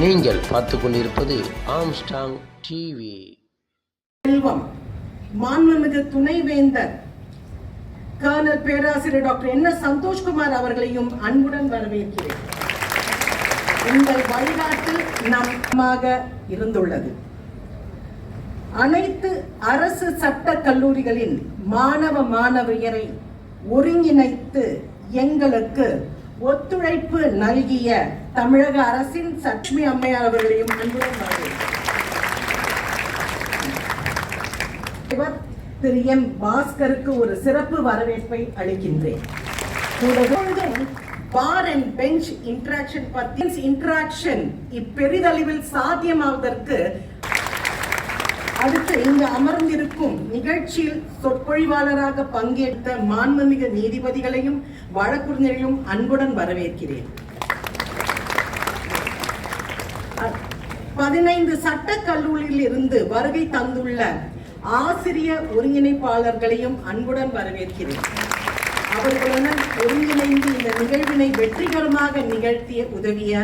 நீங்கள் பார்த்து கொண்டிருப்பது ஆம்ஸ்டாங் டிவி செல்வம் மாண்புமிகு துணைவேந்தர் கர்னல் பேராசிரியர் டாக்டர் என் எஸ் சந்தோஷ்குமார் அவர்களையும் அன்புடன் வரவேற்கிறேன். உங்கள் வழிகாட்டு நமாக இருந்துள்ளது. அனைத்து அரசு சட்ட கல்லூரிகளின் மாணவ மாணவியரை ஒருங்கிணைத்து எங்களுக்கு ஒத்துழைப்பு நல்கிய தமிழக அரசின் சட்மி அம்மையார் அவர்களையும் அன்புடன் திரு எம் பாஸ்கருக்கு ஒரு சிறப்பு வரவேற்பை அளிக்கின்றேன். பார் அண்ட் பெஞ்ச் இன்டராக்ஷன் பத்தி இன்டராக்ஷன் இப்பெரிதளவில் சாத்தியமாவதற்கு அடுத்து இங்கு அமர்ந்திருக்கும் நிகழ்ச்சியில் சொற்பொழிவாளராக பங்கேற்ற மாண்புமிகு நீதிபதிகளையும் வழக்குறிஞரையும் அன்புடன் வரவேற்கிறேன். பதினைந்து சட்ட கல்லூரியில் இருந்து வருகை தந்துள்ள ஆசிரிய ஒருங்கிணைப்பாளர்களையும் அன்புடன் வரவேற்கிறேன். அவர்களுடன் ஒருங்கிணைந்து இந்த நிகழ்வினை வெற்றிகரமாக நிகழ்த்திய உதவிய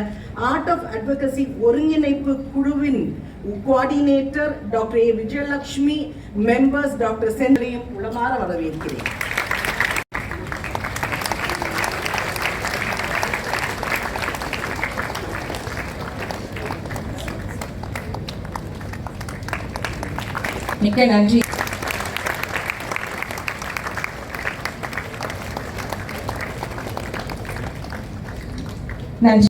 ஆர்ட் ஆஃப் அட்வொகசி ஒருங்கிணைப்பு குழுவின் coordinator doctor A Vijayalakshmi members doctor சென்றையும் உளமாற வரவேற்கிறேன். மிக்க நன்றி நன்றி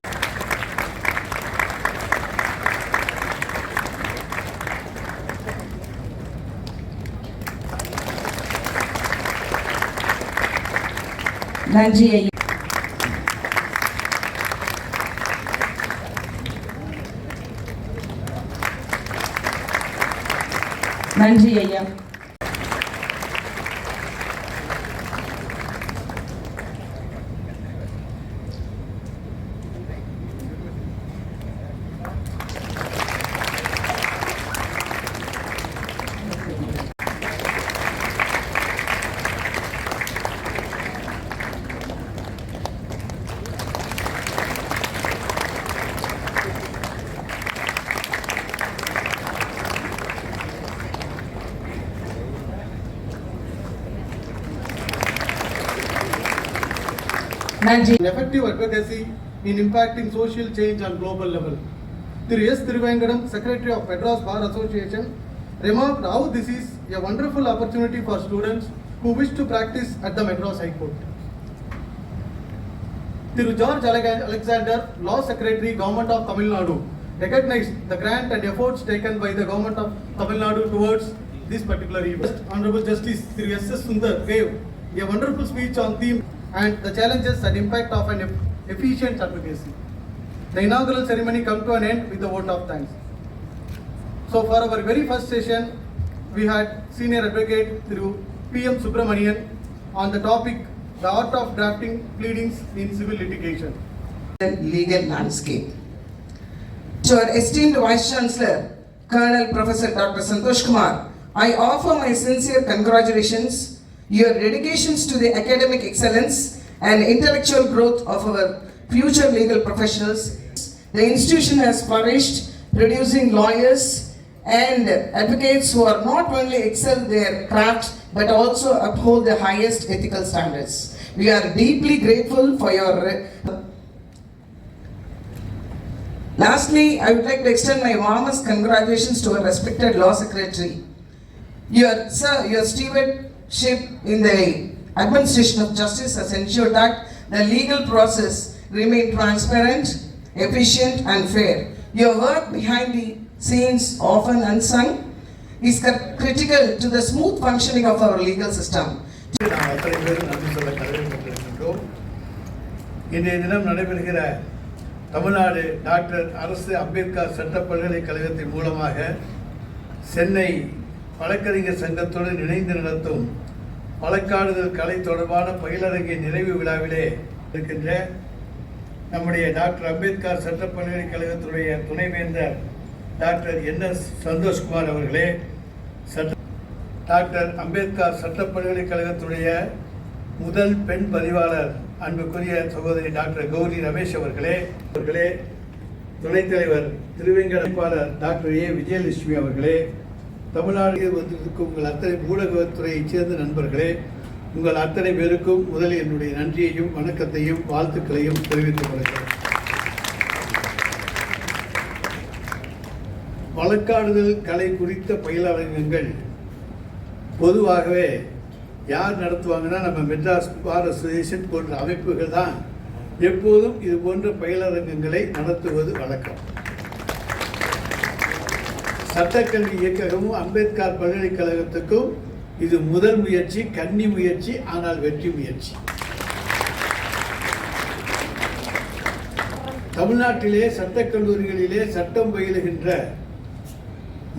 நன்றி ஐயா நன்றி ஐயா. நன்றி an effective advocacy in impacting social change on global level. Thiru S. Thiruvengadam, Secretary of Madras Bar Association, remarked how this is a wonderful opportunity for students who wish to practice at the Madras High Court. Thiru George Alega- Alexander, Law Secretary, Government of Tamil Nadu, recognized the grant and efforts taken by the Government of Tamil Nadu towards this particular event. Honorable Justice Thiru S. S. Sundar gave a wonderful speech on theme and the challenges and impact of an efficient advocacy. The inaugural ceremony come to an end with a vote of thanks. So for our very first session, we had senior advocate through PM Subramanian on the topic, the art of drafting pleadings in civil litigation. The legal landscape. To our esteemed Vice Chancellor, Colonel Professor Dr. Santosh Kumar, I offer my sincere congratulations. Your dedications to the academic excellence and intellectual growth of our future legal professionals. The institution has flourished, producing lawyers and advocates who are not only excel their craft but also uphold the highest ethical standards. We are deeply grateful for your Lastly, I would like to extend my warmest congratulations to our respected law secretary. Your, sir, your stewardship in the administration of justice has ensured that the legal process remain transparent, efficient and fair. Your work behind the scenes, often unsung, is cr- critical to the smooth functioning of our legal system. இன்றைய தினம் நடைபெறுகிற Tamil Nadu doctor அரசு அம்பேத்கர் சட்ட பல்கலைக்கழகத்தின் மூலமாக சென்னை வழக்கறிஞர் சங்கத்துடன் இணைந்து நடத்தும் வழக்காடுதல் கலை தொடர்பான பயிலரங்கின் நிறைவு விழாவிலே இருக்கின்ற நம்முடைய டாக்டர் அம்பேத்கர் சட்ட பல்கலைக்கழகத்துடைய துணைவேந்தர் டாக்டர் என் எஸ் சந்தோஷ்குமார் அவர்களே சட்ட டாக்டர் அம்பேத்கர் சட்ட பல்கலைக்கழகத்துடைய முதல் பெண் பதிவாளர் அன்புக்குரிய சகோதரி டாக்டர் கௌரி ரமேஷ் அவர்களே அவர்களே துணைத் தலைவர் திருவேங்கடப்பாளர் டாக்டர் ஏ. விஜயலட்சுமி அவர்களே தமிழ்நாடு வந்திருக்கும் உங்கள் அத்தனை ஊடகத்துறையைச் சேர்ந்த நண்பர்களே உங்கள் அத்தனை பேருக்கும் முதலில் என்னுடைய நன்றியையும் வணக்கத்தையும் வாழ்த்துக்களையும் தெரிவித்துக் கொள்கிறேன். வழக்காடுதல் கலை குறித்த பயிலரங்கங்கள் பொதுவாகவே யார் நடத்துவாங்கன்னா நம்ம மெட்ராஸ் பார் அசோசியேஷன் போன்ற அமைப்புகள் தான் எப்போதும் இது போன்ற பயிலரங்கங்களை நடத்துவது வழக்கம். சட்டக்கல்வி இயக்ககமும் அம்பேத்கர் பல்கலைக்கழகத்துக்கும் இது முதல் முயற்சி கன்னி முயற்சி ஆனால் வெற்றி முயற்சி. தமிழ்நாட்டிலே சட்டக்கல்லூரிகளிலே சட்டம் பயிலுகின்ற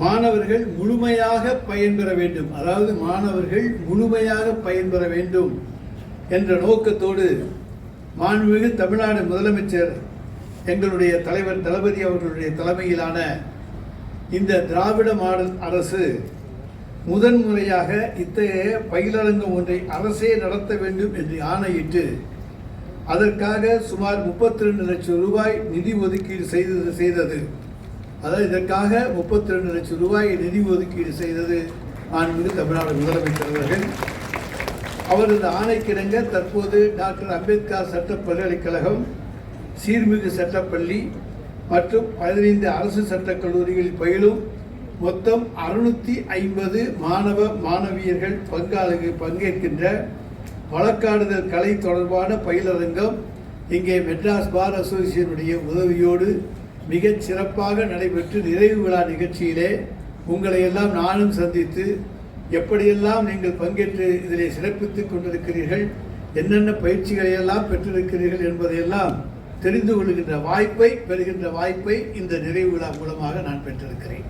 மாணவர்கள் முழுமையாக பயன்பெற வேண்டும். அதாவது மாணவர்கள் முழுமையாக பயன்பெற வேண்டும் என்ற நோக்கத்தோடு மாண்புமிகு தமிழ்நாடு முதலமைச்சர் எங்களுடைய தலைவர் தளபதி அவர்களுடைய தலைமையிலான இந்த திராவிட மாடல் அரசு முதன்முறையாக இத்தகைய பயிலரங்கம் ஒன்றை அரசே நடத்த வேண்டும் என்று ஆணையிட்டு அதற்காக சுமார் முப்பத்தி ரெண்டு லட்சம் ரூபாய் நிதி ஒதுக்கீடு செய்தது செய்தது. அதாவது இதற்காக முப்பத்தி ரெண்டு லட்சம் ரூபாய் நிதி ஒதுக்கீடு செய்தது மாண்புமிகு தமிழ்நாடு முதலமைச்சர் அவர்கள். அவரது ஆணைக்கிணங்க தற்போது டாக்டர் அம்பேத்கர் சட்ட பல்கலைக்கழகம் சீர்மிகு சட்டப்பள்ளி மற்றும் பதினைந்து அரசு சட்டக் கல்லூரிகளில் பயிலும் மொத்தம் அறுநூத்தி ஐம்பது மாணவ மாணவியர்கள் பங்காளு பங்கேற்கின்ற வழக்காடுதல் கலை தொடர்பான பயிலரங்கம் இங்கே மெட்ராஸ் பார் அசோசியேஷனுடைய உதவியோடு மிகச் சிறப்பாக நடைபெற்று நிறைவு விழா நிகழ்ச்சியிலே உங்களை எல்லாம் நானும் சந்தித்து எப்படியெல்லாம் நீங்கள் பங்கேற்று இதிலே சிறப்பித்துக் கொண்டிருக்கிறீர்கள் என்னென்ன பயிற்சிகளை எல்லாம் பெற்றிருக்கிறீர்கள் என்பதையெல்லாம் தெரிந்து கொள்கின்ற வாய்ப்பை பெறுகின்ற வாய்ப்பை இந்த நிறைவு விழா மூலமாக நான் பெற்றிருக்கிறேன்.